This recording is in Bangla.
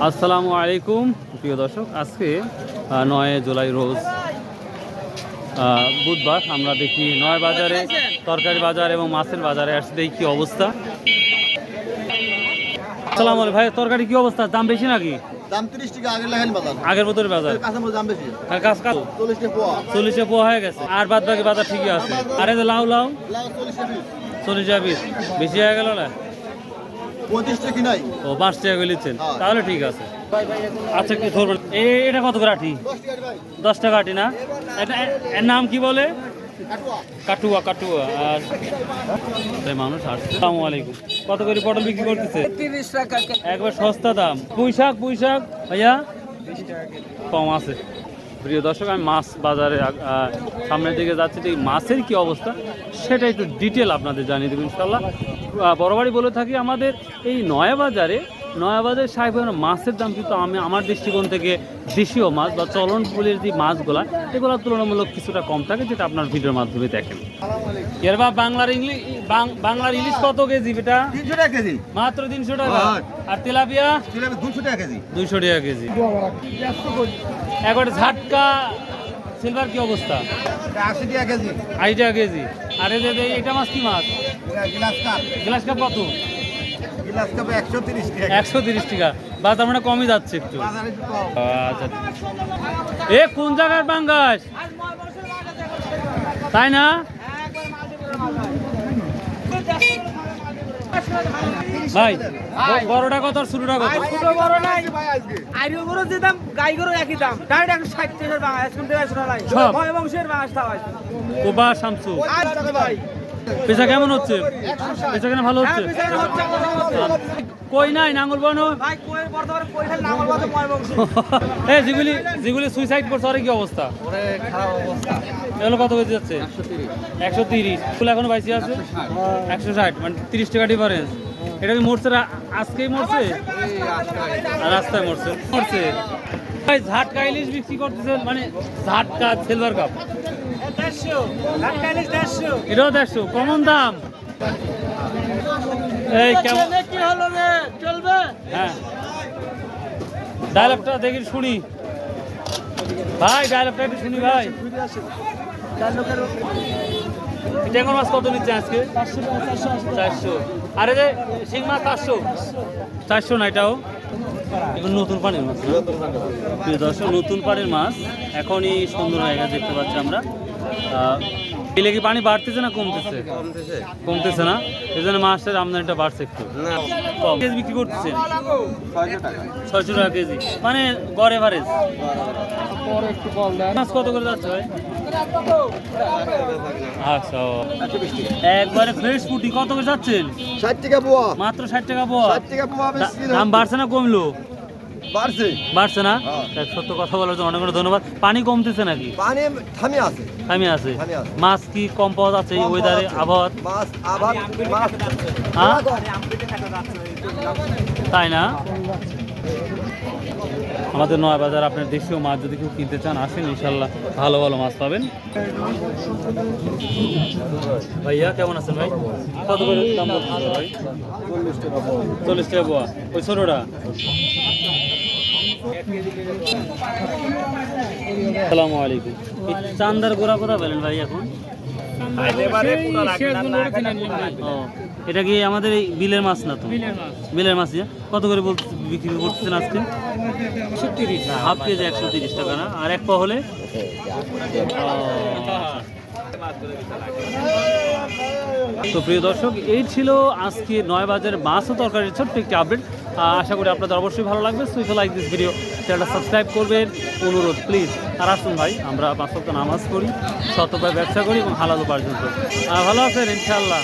আসসালামু আলাইকুম প্রিয় দর্শক। আজকে নয় জুলাই রোজ বুধবার আমরা দেখি নয় বাজারে তরকারি বাজার এবং মাছের বাজারে আসছে। দেখি কি অবস্থা। আসসালামু ভাই তরকারি কি অবস্থা? দাম বেশি নাকি? দাম তিরিশ টাকা আগের লেখেন বাজার। আগের বছরের বাজার। কাঁচামরিচ দাম বেশি। আর কাজ চল্লিশ টাকা পোয়া। চল্লিশে পোয়া হয়ে গেছে। আর বাদ বাকি বাজার ঠিকই আছে। আরে যে লাউ লাউ? লাউ চল্লিশ টাকা পিস চল্লিশ টাকা বেশি হয়ে গেল না? পঁয়ত্রিশ টাকা নাই? ও পাঁচ টাকা করে নিচ্ছেন। হ্যাঁ। তাহলে ঠিক আছে। আচ্ছা কি ধরবেন? এটা কত করে আটি? দশ টাকা ভাই। আটি না? এটা এর নাম কি বলে? কাটুয়া। কাটুয়া কাটুয়া। আর তাই মানুষ আসছে। আলাইকুম। কত করে পটল বিক্রি করতেছে? তিরিশ টাকা। একবার সস্তা দাম। পুঁই শাক পুঁই শাক ভাইয়া কম আছে। প্রিয় দর্শক, আমি মাছ বাজারে সামনের দিকে যাচ্ছি এই মাছের কি অবস্থা, সেটা একটু ডিটেল আপনাদের জানিয়ে দেবো ইনশাল্লাহ বরাবরই বলে থাকি, আমাদের এই নয়া বাজারে নয়া বাজারে সাহেব মাছের দাম কিন্তু আমি আমার দৃষ্টিকোণ থেকে দেশীয় মাছ বা চলন ফুলের যে মাছগুলা এগুলো তুলনামূলক কিছুটা কম থাকে যেটা আপনার ভিডিওর মাধ্যমে দেখেন। এর বা বাংলার ইংলিশ বাংলার ইলিশ কত কেজি বেটা? তিনশো টাকা কেজি। মাত্র তিনশো টাকা। হ্যাঁ। আর তেলাপিয়া? দুশো টাকা কেজি। দুইশো টাকা কেজি। একবারে ঝাটকা সিলভার কি অবস্থা? আশি টাকা কেজি। আশি টাকা কেজি। আর যে এটা মাছ কি মাছ? গ্লাস কাপ গ্লাস কাপ কত? একশো তিরিশ টাকা। একশো তিরিশ টাকা। বাজার মানে কমই যাচ্ছে একটু। বাজারে একটু কম। আচ্ছা এ কোন জায়গার বাঙ্গাস তাই না? ভাই বড়টা কত আর ছোটটা কত? ছোট বড় নাই। ভাই আজকে আইরো যে দাম গাই গরুর একই দাম। টাকার বাংলা এখন দেড়শো টাকা নাই ভয় বংশের বাংলা খাওয়া কোবা শামসু। আর ভাই। পেশা কেমন হচ্ছে? পেশা কেন ভালো হচ্ছে? কই নাই নাঙ্গল বানো? এই যেগুলি যেগুলি সুইসাইড করছে ওর কি অবস্থা? এগুলো কত কেজি যাচ্ছে? একশো তিরিশ। ফুল এখনও বাইশি আছে? একশো ষাট। মানে তিরিশ টাকা ডিফারেন্স এটা কি মরছে? আজকেই মরছে? রাস্তায় মরছে। মরছে। ভাই ঝাটকা ইলিশ বিক্রি করতেছেন মানে ঝাটকা সিলভার কাপ এটাও দেড়শো কমন দাম। এই কেমন? কি হলো রে? চলবে? হ্যাঁ। ডায়লগটা দেখি শুনি। ভাই ডায়লগটা একটু শুনি ভাই। ট্যাঙ্গর মাছ কত নিচ্ছে আজকে? চারশো। আর এই যে শিং মাছ চারশো চারশো না এটাও? এখন নতুন পানির মাছ? প্রিয় দর্শক নতুন পানির মাছ। এখনই সুন্দর হয়ে গেছে দেখতে পাচ্ছি আমরা। আহ, কি পানি বাড়তেছে না কমতেছে? কমতেছে না? এই জন্য মাছের আমদানিটা বাড়ছে একটু। কেজি বিক্রি করতেছেন ছয়শো টাকা। কেজি। মানে গড় এভারেজ মাছ কত করে যাচ্ছে ভাই? আচ্ছা একবারে ফ্রেশ পুটি কত করে যাচ্ছেন? ষাট টাকা পোয়া। মাত্র ষাট টাকা পোয়া। ষাট টাকা পোয়া দাম বাড়ছে না কমলো? বাড়ছে। বাড়ছে না? হ্যাঁ। সত্য কথা বলার জন্য অনেক অনেক ধন্যবাদ। পানি কমতেছে নাকি? পানি থামে আছে। থামে আছে। মাছ কি কম পাওয়া যাচ্ছে এই ওয়েদারে পাওয়া আবহাওয়া মাছ আবার মাছ হ্যাঁ? তাই না? আমাদের নয় বাজার, আপনার দেশীয় মাছ যদি কেউ কিনতে চান, আসেন, ইনশাল্লাহ ভালো ভালো মাছ পাবেন। ভাইয়া, কেমন আছেন ভাই? কত করে দাম ভাই? চল্লিশ টাকা পোয়া ওই ছোটোটা? আসসালামু আলাইকুম। চান্দার গোড়া কোথা পেলেন ভাই এখন? এটা কি আমাদের এই বিলের মাছ না তো? বিলের মাছ। ইয়া? কত করে বলতে বিক্রি করতেছেন আজকে? হাফ কেজি একশো তিরিশ টাকা না? আর এক পা হলে তো প্রিয় দর্শক এই ছিল আজকে নয় বাজার মাছ ও তরকারির ছোট্ট একটি আপডেট আশা করি আপনাদের অবশ্যই ভালো লাগবে। সুইফ লাইক দিস ভিডিও চ্যানেলটা সাবস্ক্রাইব করবেন। অনুরোধ প্লিজ আর আসুন ভাই, আমরা পাঁচ সপ্তাহ নামাজ করি শতভাবে ব্যবসা করি এবং হালাল উপার্জন করি। ভালো আছেন ইনশাল্লাহ